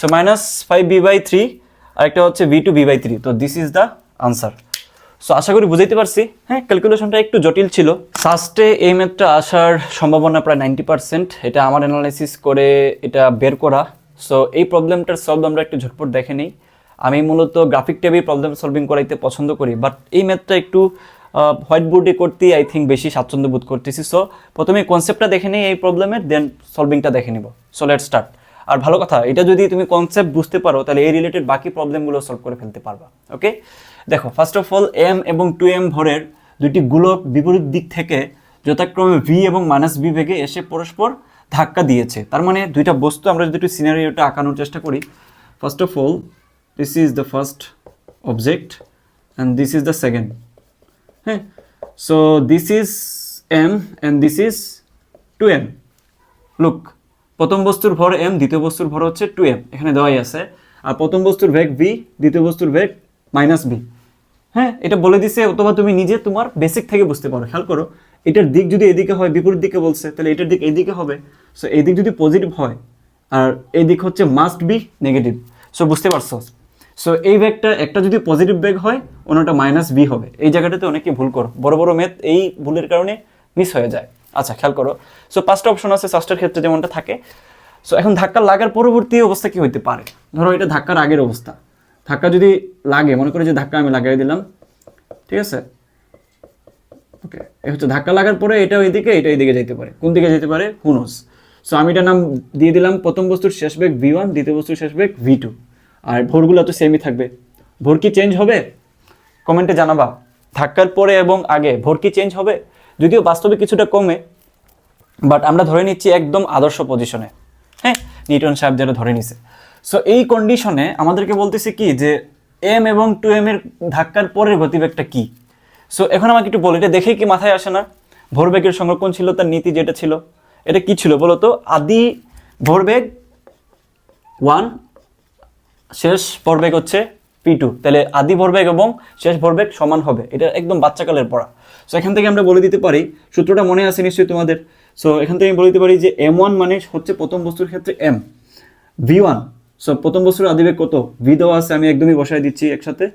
So minus five B by three আর একটা হচ্ছে V two B by three তো this is the answer so আশা করি বুঝাইতে পারছি। হ্যাঁ ক্যালকুলেশনটা একটু জটিল ছিল। ফার্স্টে এই ম্যাথটা আসার সম্ভাবনা প্রায় নাইনটি পার্সেন্ট এটা আমার অ্যানালাইসিস করে এটা বের করা। সো এই প্রবলেমটার সলভ আমরা একটু ঝটপট দেখে নিই। আমি মূলত গ্রাফিক ট্যাবেই প্রবলেম সলভিং করাইতে পছন্দ করি। বাট এই ম্যাথটা একটু হোয়াইট বোর্ডে করতেই আই থিঙ্ক বেশি স্বাচ্ছন্দ্য বোধ করতেছি। সো প্রথমে কনসেপ্টটা দেখে নিই এই প্রবলেমের দেন সলভিংটা দেখে নিব। সো লেট স্টার্ট আর ভালো কথা, এটা যদি তুমি কনসেপ্ট বুঝতে পারো, তাহলে এই রিলেটেড বাকি প্রবলেমগুলো সলভ করে ফেলতে পারবা ওকে দেখো ফার্স্ট অফ অল এম এবং টু এম ভরের দুইটি গোলক বিপরীত দিক থেকে যথাক্রমে ভি এবং মাইনাস বি বেগে এসে পরস্পর ধাক্কা দিয়েছে। তার মানে দুইটা বস্তু, আমরা যদি একটু সিনারিওটা আঁকানোর চেষ্টা করি first of all this is the first object and this is the second হ্যাঁ? So this is M and this is two M look প্রথম বস্তুর ভর এম দ্বিতীয় বস্তুর ভর হচ্ছে টু এম এখানে দেওয়াই আছে। আর প্রথম বস্তুর ভেগ ভি দ্বিতীয় বস্তুর ভেগ মাইনাস ভি হ্যাঁ এটা বলে দিছে অথবা তুমি নিজে তোমার বেসিক থেকে বুঝতে পারো। খেয়াল করো, এটার দিক যদি এদিকে হয়, বিপরীত দিকে বলছে, তাহলে এটার দিক এইদিকে হবে। সো এই দিক যদি পজিটিভ হয়, আর এই দিক হচ্ছে মাস্ট বি নেগেটিভ সো বুঝতে পারছ? সো এই ব্যাগটা একটা যদি পজিটিভ ব্যাগ হয়, অন্যটা মাইনাস বি হবে। এই জায়গাটাতে অনেকে ভুল করো। বড় বড় মেথ এই ভুলের কারণে মিস হয়ে যায়। আচ্ছা খেয়াল করো। সো পাঁচটা অপশন আছে ফার্স্টের ক্ষেত্রে যেমনটা থাকে। সো এখন ধাক্কা লাগার পরবর্তী অবস্থা কি হইতে পারে? ধরো এটা ধাক্কার আগের অবস্থা। ধাক্কা যদি লাগে, মনে করে যে ধাক্কা আমি লাগাই দিলাম, ঠিক আছে? ওকে এই হচ্ছে ধাক্কা লাগার পরে এটা ওইদিকে এটা এইদিকে যেতে পারে। কোন দিকে যেতে পারে? হুনোস সো আমি এটা নাম দিয়ে দিলাম, প্রথম বস্তুর শেষ বেগ ভি ওয়ান দ্বিতীয় বস্তুর শেষ বেগ ভি টু আর ভোরগুলো তো সেমই থাকবে। ভোর কি চেঞ্জ হবে? কমেন্টে জানাবা। ধাক্কার পরে এবং আগে, ভোর কি চেঞ্জ হবে? যদিও বাস্তবে কিছুটা কমে বাট আমরা ধরে নিচ্ছি একদম আদর্শ পজিশনে হ্যাঁ নিউটন সাহেব যেটা ধরে নিছে। সো এই কন্ডিশনে আমাদেরকে বলতেছে কি যে এম এবং টু এম এর ধাক্কার পরের গতিবেগটা কি? সো এখন আমাকে একটু বলো, এটা দেখেই কি মাথায় আসে না? ভোরবেগের সংরক্ষণ ছিল, তার নীতি যেটা ছিল, এটা কি ছিল বলতো আদি ভোরবেগ ওয়ান শেষ ভরবেগ হচ্ছে পি টু তাহলে আদি ভরবেগ এবং শেষ ভরবেগ সমান হবে। এটা একদম বাচ্চাকালের পড়া। সো এখান থেকে আমরা বলে দিতে পারি, সূত্রটা মনে আছে নিশ্চয়ই তোমাদের। সো এখান থেকে আমি বলে দিতে পারি যে এম ওয়ান মানে হচ্ছে প্রথম বস্তুর ক্ষেত্রে এম ভি ওয়ান সো প্রথম বস্তুর আদিবেগ কত? ভি দেওয়া আছে, আমি একদমই বসাই দিচ্ছি একসাথে।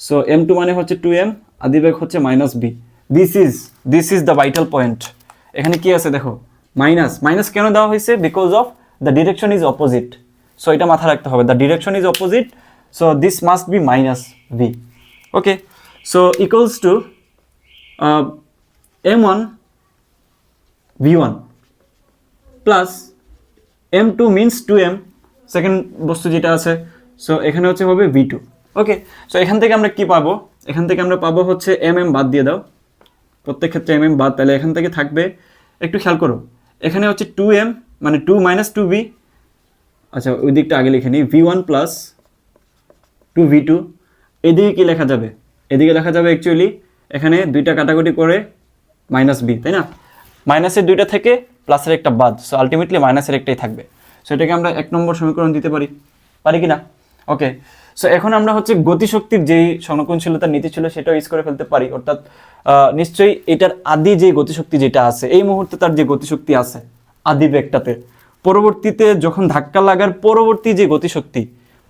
সো এম টু মানে হচ্ছে টু এম আদিবেগ হচ্ছে minus B this is this is the vital point এখানে কি আছে দেখো? মাইনাস মাইনাস কেন দেওয়া হয়েছে? Because of the direction is opposite so এটা মাথা রাখতে হবে। The direction is opposite so this must be minus V okay so equals two M one V one plus M two means two M second বস্তু যেটা আছে so এখানে হচ্ছে হবে ভি টু ওকে সো এখান থেকে আমরা কি পাবো? এখান থেকে আমরা পাবো হচ্ছে এম এম বাদ দিয়ে দাও। প্রত্যেক ক্ষেত্রে এম এম বাদ, তাহলে এখান থেকে থাকবে, একটু খেয়াল করো, এখানে হচ্ছে টু এম মানে টু মাইনাস টু ভি আচ্ছা ওই দিকটা আগে লিখে নিই V one plus two V two এদিকে কী লেখা যাবে? এদিকে লেখা যাবে অ্যাকচুয়ালি এখানে দুইটা কাটাকুটি করে মাইনাস বি তাই না? মাইনাসের দুইটা থেকে প্লাসের একটা বাদ সো আলটিমেটলি মাইনাসের একটাই থাকবে। সো এটাকে আমরা এক নম্বর সমীকরণ দিতে পারি। পারি কি না ওকে সো এখন আমরা হচ্ছে গতিশক্তির যেই সংরক্ষণশীলতার নীতি ছিল, সেটাও ইউজ করে ফেলতে পারি। অর্থাৎ নিশ্চয়ই এটার আদি যে গতিশক্তি যেটা আছে, এই মুহূর্তে তার যে গতিশক্তি আছে, আদি বেগটাতে পরবর্তীতে যখন ধাক্কা লাগার পরবর্তী যে গতিশক্তি,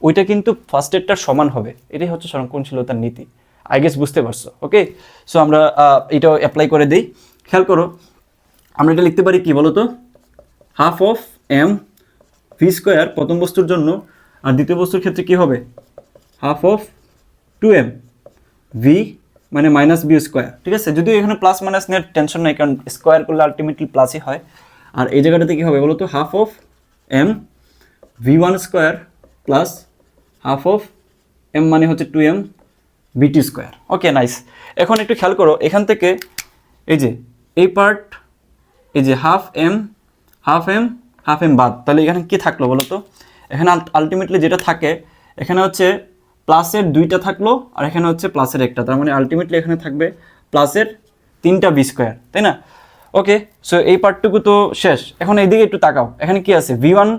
ওইটা কিন্তু ফার্স্ট এডটার সমান হবে। এটাই হচ্ছে সংরক্ষণশীলতার নীতি। আই গেস বুঝতে পারছ ওকে সো আমরা এটাও অ্যাপ্লাই করে দিই। খেয়াল করো, আমরা এটা লিখতে পারি কি বলো তো half of M V square প্রথম বস্তুর জন্য, আর দ্বিতীয় বস্তুর ক্ষেত্রে কি হবে? Half of two M V মানে মাইনাস বি স্কোয়ার ঠিক আছে? যদিও এখানে প্লাস মাইনাস নেওয়ার টেনশন নাই, কারণ স্কোয়ার করলে আলটিমেটলি প্লাসই হয়। আর এই জায়গাটাতে কী হবে বলো তো half of M V one square plus half of M মানে হচ্ছে two M BT square okay nice এখন একটু খেয়াল করো, এখান থেকে এই যে, এই পার্ট এই যে half M half M half M বাদ। তাহলে এখানে কি থাকল বলো তো? এখানে আলটিমেটলি যেটা থাকে, এখানে হচ্ছে প্লাসের দুইটা থাকল আর এখানে হচ্ছে প্লাসের একটা। তার মানে আলটিমেটলি এখানে থাকবে প্লাসের তিনটা বি স্কোয়ার তাই না? ওকে সো এই পার্টটুকু তো শেষ। এখন এইদিকে একটু তাকাও। এখানে কি আছে? ভি ওয়ান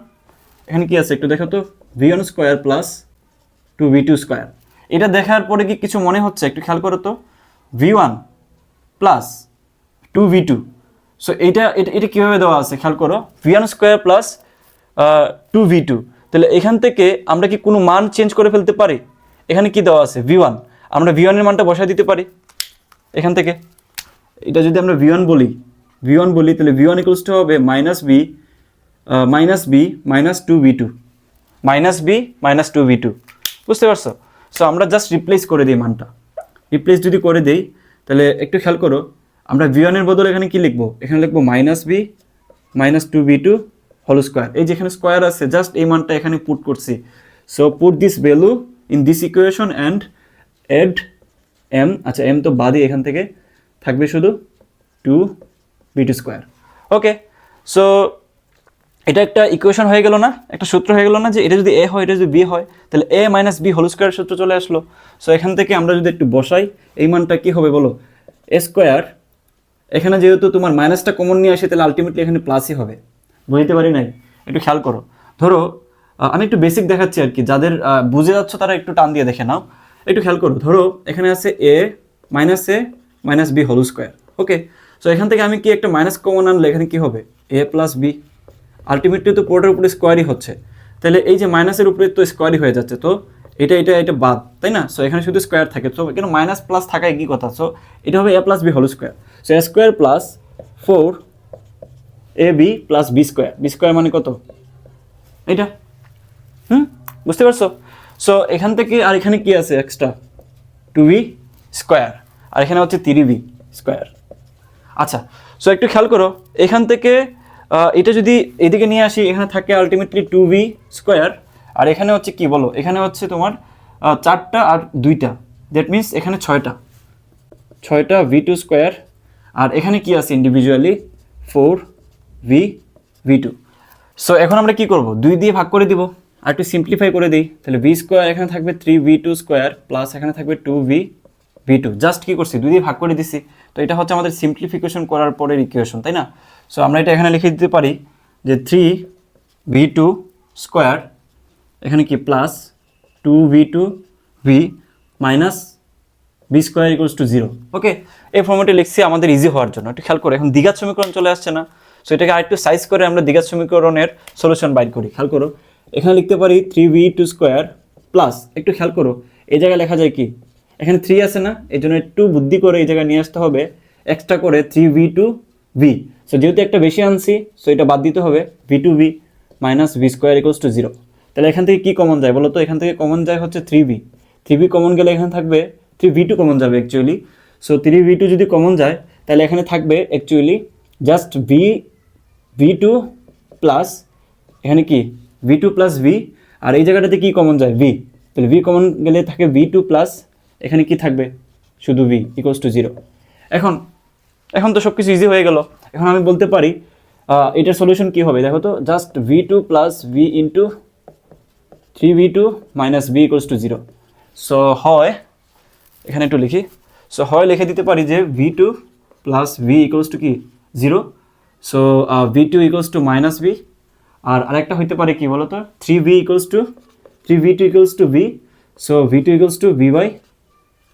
এখানে কি আছে? একটু দেখো তো। V one square plus two V two square এটা দেখার পরে কি কিছু মনে হচ্ছে? একটু খেয়াল করো তো। V one plus two V two so এইটা এটা এটা কীভাবে দেওয়া আছে? খেয়াল করো। V one square plus two V two তাহলে এখান থেকে আমরা কি কোনো মান চেঞ্জ করে ফেলতে পারি? এখানে কি দেওয়া আছে? ভি ওয়ান আমরা ভি ওয়ানের মানটা বসায় দিতে পারি। এখান থেকে। এটা যদি আমরা ভি ওয়ান বলি ভি ওয়ান বলি, তাহলে ভি ওয়ান ইকুয়ালস টু হবে minus B minus B minus two B two minus B minus two B two বুঝতে পারছ? সো আমরা জাস্ট রিপ্লেস করে দিই মানটা। রিপ্লেস যদি করে দেই, তাহলে একটু খেয়াল করো, আমরা ভি ওয়ানের বদলে এখানে কি লিখব? এখানে লিখব minus B minus two B two whole square এই যেখানে স্কোয়ার আছে জাস্ট এই মানটা এখানে পুট করছি। So put this value in this equation and add M আচ্ছা এম তো বাদই এখান থেকে থাকবে শুধু two B two square okay so এটা একটা ইকুয়েশন হয়ে গেল না, একটা সূত্র হয়ে গেল না যে এটা যদি এ হয়, এটা যদি বি হয়, তাহলে A minus B whole square সূত্র চলে আসলো। সো এখান থেকে আমরা যদি একটু বসাই, এই মানটা কি হবে বলো? এ স্কোয়ার এখানে যেহেতু তোমার মাইনাসটা কমন নিয়ে আসে, তাহলে আলটিমেটলি এখানে প্লাসই হবে। বুঝতে পারি নাই? একটু খেয়াল করো। ধরো আমি একটু বেসিক দেখাচ্ছি আর কি, যাদের বুঝে যাচ্ছ তারা একটু টান দিয়ে দেখে নাও। একটু খেয়াল করো, ধরো এখানে আছে A minus A minus B whole square okay so এখান থেকে আমি কি একটা মাইনাস কমন আনলে, এখানে কি হবে? এ প্লাস বি আলটিমেটলি তো পোর্টের উপরে স্কোয়ারই হচ্ছে। তাহলে এই যে মাইনাসের উপরে তো স্কোয়ারই হয়ে যাচ্ছে, তো এটা এটা এটা বাদ, তাই না? সো এখানে শুধু স্কোয়ার থাকে। তো এখানে মাইনাস প্লাস থাকায় কি কথা? সো এটা হবে A plus B whole square so A square plus four A B plus B square B square মানে কত? এটা। হুম? বুঝতে পারছ? সো এখান থেকে আর এখানে কি আছে এক্সট্রা টু বি স্কোয়ার আর এখানে হচ্ছে থ্রি বি স্কোয়ার আচ্ছা সো একটু খেয়াল করো, এখান থেকে এটা যদি এদিকে নিয়ে আসি, এখানে থাকে আলটিমেটলি টু বি স্কোয়ার আর এখানে হচ্ছে কি বলো? এখানে হচ্ছে তোমার চারটা আর দুইটা। দ্যাট মিন্স এখানে ছয়টা। ছয়টা ভি টু স্কোয়ার আর এখানে কি আছে individually four V V two so এখন আমরা কি করব? দুই দিয়ে ভাগ করে দিব। আর একটু সিম্পলিফাই করে দিই। তাহলে ভি স্কোয়ার এখানে থাকবে three V two square plus এখানে থাকবে two V V two just কী করছি? দুই দিয়ে ভাগ করে দিছি। তো এটা হচ্ছে আমাদের সিম্পলিফিকেশন করার পরের ইকুয়েশন তাই না? সো আমরা এটা এখানে লিখে দিতে পারি যে থ্রি ভি টু স্কোয়ার এখানে কি plus two V two V minus B square equals two zero okay এই ফর্মেটে লিখছি আমাদের ইজি হওয়ার জন্য। একটু খেয়াল করে, এখন দ্বিঘাত সমীকরণ চলে আসছে না। সো এটাকে আরেকটু সাইজ করে আমরা দ্বিঘাত সমীকরণের সলিউশন বাইর করি। খেয়াল করো, এখানে লিখতে পারি three V two square plus একটু খেয়াল করো, এই জায়গায় লেখা যায় কি? এখানে থ্রি আছে না, এই জন্য একটু বুদ্ধি করে এই জায়গায় নিয়ে আসতে হবে। এক্সট্রা করে three V two V so যেহেতু একটা বেশি আনছি সো এটা বাদ দিতে হবে। V two V minus V square equals two zero তাহলে এখান থেকে কী কমন যায়? বলো তো, এখান থেকে কমন যায় হচ্ছে three V three V common গেলে এখানে থাকবে থ্রি ভি টু কমন যাবে actually so three V two যদি কমন যায়, তাহলে এখানে থাকবে actually just V V two plus এখানে কি? ভি টু প্লাস ভি আর এই জায়গাটাতে কি কমন যায়? ভি তাহলে ভি কমন গেলে থাকে ভি টু প্লাস এখানে কি থাকবে? শুধু ভি ইকুয়ালস টু জিরো এখন এখন তো সব কিছু ইজি হয়ে গেল। এখন আমি বলতে পারি এটার সলিউশন কী হবে? দেখো তো just V two plus V into three V two minus V equals two zero so হয়, এখানে একটু লিখি। সো হয় লিখে দিতে পারি যে V two plus V equals two কি? Zero so V two equals two minus V আর আরেকটা হইতে পারে কি বলো তো three V equals two three V two equals two V so V two equals two V by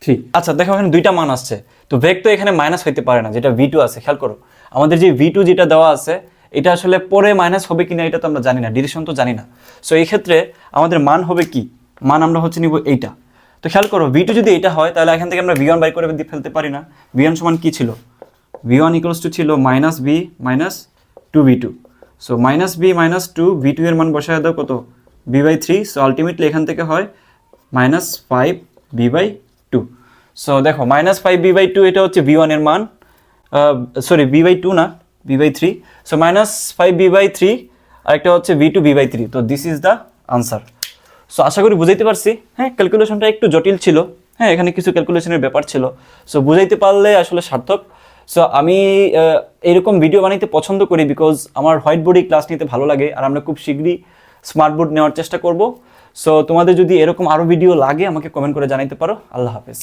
three আচ্ছা দেখো এখানে দুইটা মান আসছে। তো ভেগ তো এখানে মাইনাস হইতে পারে না, যেটা ভি টু আছে, খেয়াল করো। আমাদের যে ভি টু যেটা দেওয়া আছে, এটা আসলে পরে মাইনাস হবে কিনা এটা তো আমরা জানি না ডিরেকশন তো জানি না। সো এই ক্ষেত্রে আমাদের মান হবে কি? মান আমরা হচ্ছে নিব এইটা। তো খেয়াল করো ভি টু যদি এটা হয়, তাহলে এখান থেকে আমরা ভি ওয়ান বাই করে ফেলতে পারি না। ভি ওয়ান সমান কী ছিল? ভি ওয়ান ইকুয়ালস টু ছিল minus B minus two V two so minus B minus two V two এর মান বসায় দাও কত? B by three so ultimately এখান থেকে হয় minus five B by so দেখো minus five B by two এটা হচ্ছে বি ওয়ানের মান। সরি বি বাই টু না B by three so minus five B by three আর একটা হচ্ছে B two B by three তো this is the answer so আশা করি বুঝাইতে পারছি। হ্যাঁ ক্যালকুলেশনটা একটু জটিল ছিল। হ্যাঁ এখানে কিছু ক্যালকুলেশনের ব্যাপার ছিল। সো বুঝাইতে পারলে আসলে সার্থক। সো আমি আহ, এরকম ভিডিও বানাইতে পছন্দ করি বিকজ আমার হোয়াইট বোর্ডে ক্লাস নিতে ভালো লাগে আর আমরা খুব শীঘ্রই স্মার্ট বোর্ড নেওয়ার চেষ্টা করব। সো তোমাদের যদি এরকম আরও ভিডিও লাগে আমাকে কমেন্ট করে জানাইতে পারো। আল্লাহ হাফেজ।